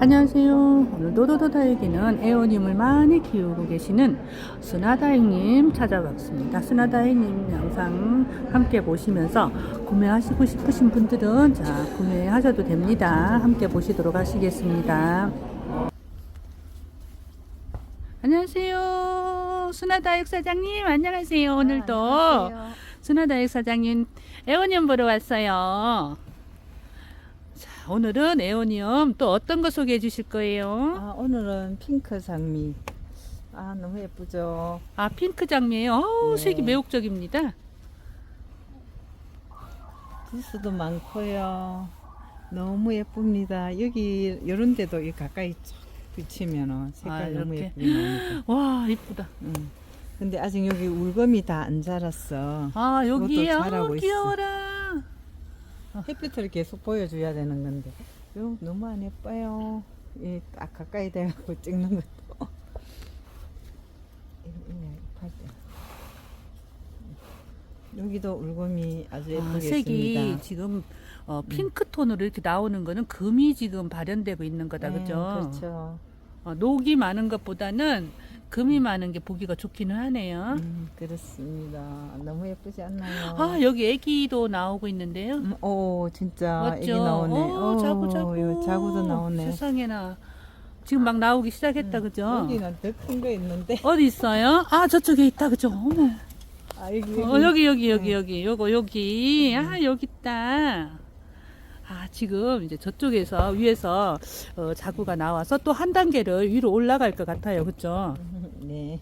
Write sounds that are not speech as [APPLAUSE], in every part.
안녕하세요. 오늘 도도도다에게는 애호님을 많이 키우고 계시는 순하다행님 찾아봤습니다. 순하다행님 영상 함께 보시면서 구매하시고 싶으신 분들은 자 구매하셔도 됩니다. 함께 보시도록 하시겠습니다. 안녕하세요. 순하다육 사장님 안녕하세요. 오늘도 안녕하세요. 순하다육 사장님 애호님 보러 왔어요. 자, 오늘은 애호님 또 어떤 거 소개해 주실 거예요? 아, 오늘은 핑크 장미. 아, 너무 예쁘죠? 아, 핑크 장미예요. 어우, 네. 색이 매혹적입니다. 두수도 많고요. 너무 예쁩니다. 여기 이런 데도 이 가까이 쫙 비치면은 색깔 아, 너무 이렇게? 예쁘게 나오니까. [LAUGHS] 와, 이쁘다. 응. 근데 아직 여기 울검이 다 안 자랐어. 아, 여기요. 이것도 잘하고 있어. 귀여워라. 햇빛을 계속 보여줘야 되는 건데. 요 너무 안 예뻐요. 이 딱 가까이 대갖고 찍는 것도. 여기도 울검이 아주 예쁘게 아, 색이 있습니다. 지금 어, 핑크 톤으로 이렇게 나오는 거는 금이 지금 발현되고 있는 거다. 네, 그죠? 그렇죠. 어, 녹이 많은 것보다는 금이 많은 게 보기가 좋기는 하네요. 음, 그렇습니다. 너무 예쁘지 않나요? 아, 여기 애기도 나오고 있는데요. 음, 오, 진짜 애기 맞죠? 나오네. 어, 자구 자구. 이거 자구도 나오네. 세상에나. 지금 막 나오기 시작했다, 그죠? 여기는 더 큰 거 있는데. [LAUGHS] 어디 있어요? 아, 저쪽에 있다, 그죠? 어머. 아, 여기, 어, 여기, 여기, 여기, 네. 여기. 요거, 여기. 아, 여기 있다. 아, 지금 이제 저쪽에서, 위에서, 어, 자구가 나와서 또 한 단계를 위로 올라갈 것 같아요. 그죠? [LAUGHS] 네.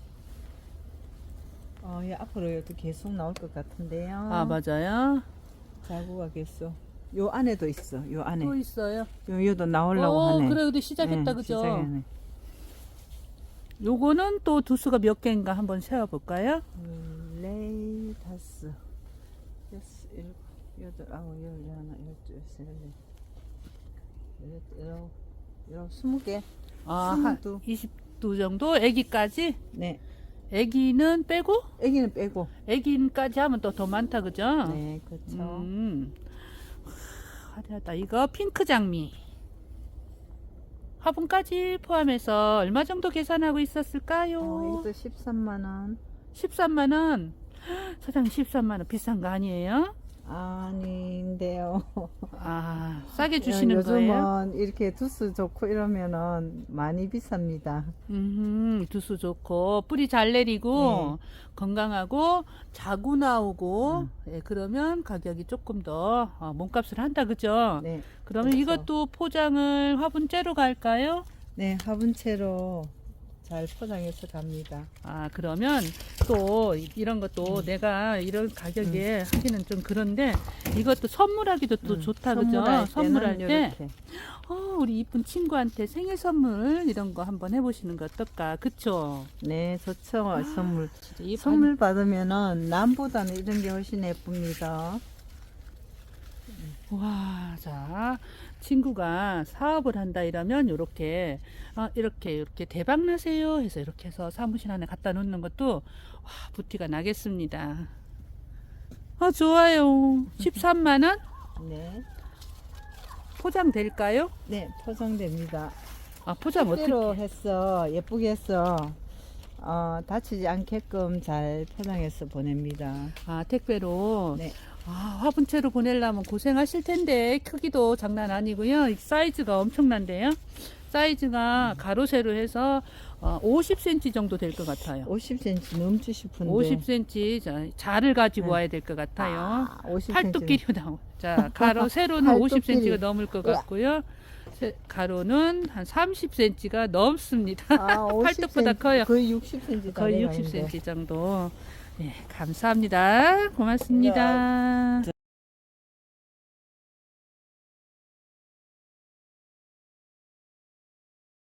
어, 이 앞으로 또 계속 나올 것 같은데요. 아, 맞아요. 자구가 계속. 요 안에도 있어. 요 안에. 또 있어요. 요, 요도 나오려고 어, 하네. 그래, 근데 시작했다, 네, 그죠? 시작했네. 요거는 또 두수가 몇 개인가 한번 세어볼까요? 음, 레이 다스. 여섯, 일곱, 여덟, 아홉, 열, 하나, 열둘, 셋, 넷. 여덟, 일곱, 일곱, 스무 개. 아, 한 스물두. 20두 정도? 애기까지? 네. 애기는 빼고? 애기는 빼고. 애기까지 하면 또 더 많다, 그죠? 네, 그렇죠. 음. 화려하다. 이거 핑크 장미. 화분까지 포함해서 얼마 정도 계산하고 있었을까요? 어, 이것도 13만 원. 13만 원. [GASPS] 사장님 13만 원 비싼 거 아니에요? 아닌데요. 아, 싸게 주시는 요즘은 거예요? 이렇게 두수 좋고 이러면은 많이 비쌉니다. 음, 두수 좋고 뿌리 잘 내리고 건강하고 자구 나오고 예, 그러면 가격이 조금 더 어, 몸값을 한다 그죠? 네. 그러면 그렇죠. 이것도 포장을 화분째로 갈까요? 네, 화분채로 잘 포장해서 갑니다. 아 그러면 또 이- 이런 것도 음. 내가 이런 가격에 하기는 좀 그런데 이것도 선물하기도 또 음, 좋다 그죠? 선물할 때는 때 이렇게. 어, 우리 이쁜 친구한테 생일 선물 이런 거 한번 해보시는 거 어떨까 그쵸? 네, 좋죠. 선물. 진짜 이 선물 받으면은 남보다는 이런 게 훨씬 예쁩니다. 와, 자, 친구가 사업을 한다 이러면 요렇게 어, 이렇게 이렇게 대박 나세요 해서 이렇게 해서 사무실 안에 갖다 놓는 것도 와, 부티가 나겠습니다. 아, 좋아요. 13만 원 네. 포장 될까요? 네, 포장됩니다. 아, 포장 어떻게? 택배로 했어. 예쁘게 했어. 어, 다치지 않게끔 잘 포장해서 보냅니다. 아, 택배로. 네. 아, 화분째로 보내려면 고생하실 텐데 크기도 장난 아니고요. 이 사이즈가 엄청난데요. 사이즈가 가로 세로 해서 어, 50cm 정도 될 것 같아요. 50cm 넘지 싶은데. 50cm 자, 자를 가지고 네. 와야 될 것 같아요. 아, 50cm. [LAUGHS] 팔뚝끼리 나오. 자, 가로 세로는 팔뚝끼리. 50cm가 넘을 것. 같고요. 세- 가로는 한 30cm가 넘습니다. 아, 50cm, [LAUGHS] 팔뚝보다 커요. 거의 60cm 거의 60cm 정도. 예, 감사합니다. 고맙습니다.